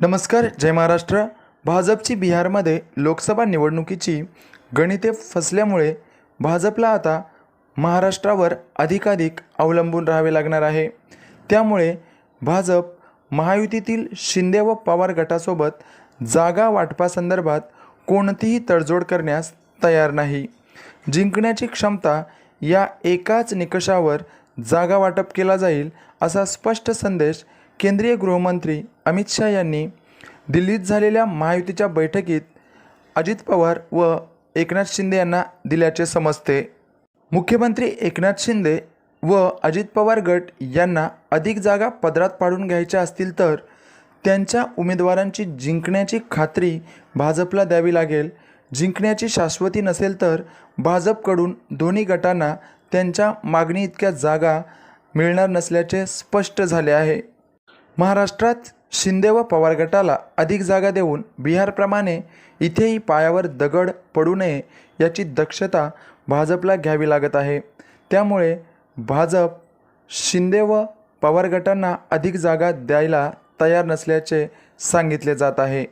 नमस्कार जय महाराष्ट्र. भाजपची बिहारमध्ये लोकसभा निवडणुकीची गणिते फसल्यामुळे भाजपला आता महाराष्ट्रावर अधिकाधिक अवलंबून राहावे लागणार आहे. त्यामुळे भाजप महायुतीतील शिंदे व पवार गटासोबत जागा वाटपासंदर्भात कोणतीही तडजोड करण्यास तयार नाही. जिंकण्याची क्षमता या एकाच निकषावर जागा वाटप केला जाईल असा स्पष्ट संदेश केंद्रीय गृहमंत्री अमित शहा यांनी दिल्लीत झालेल्या महायुतीच्या बैठकीत अजित पवार व एकनाथ शिंदे यांना दिल्याचे समजते. मुख्यमंत्री एकनाथ शिंदे व अजित पवार गट यांना अधिक जागा पदरात पाडून घ्यायच्या असतील तर त्यांच्या उमेदवारांची जिंकण्याची खात्री भाजपला द्यावी लागेल. जिंकण्याची शाश्वती नसेल तर भाजपकडून दोन्ही गटांना त्यांच्या मागणी इतक्या जागा मिळणार नसल्याचे स्पष्ट झाले आहे. महाराष्ट्रात शिंदे व पवार गटाला अधिक जागा देऊन बिहारप्रमाणे इथेही पायावर दगड पडू नये याची दक्षता भाजपला घ्यावी लागत आहे. त्यामुळे भाजप शिंदे व पवार गटांना अधिक जागा द्यायला तयार नसल्याचे सांगितले जात आहे.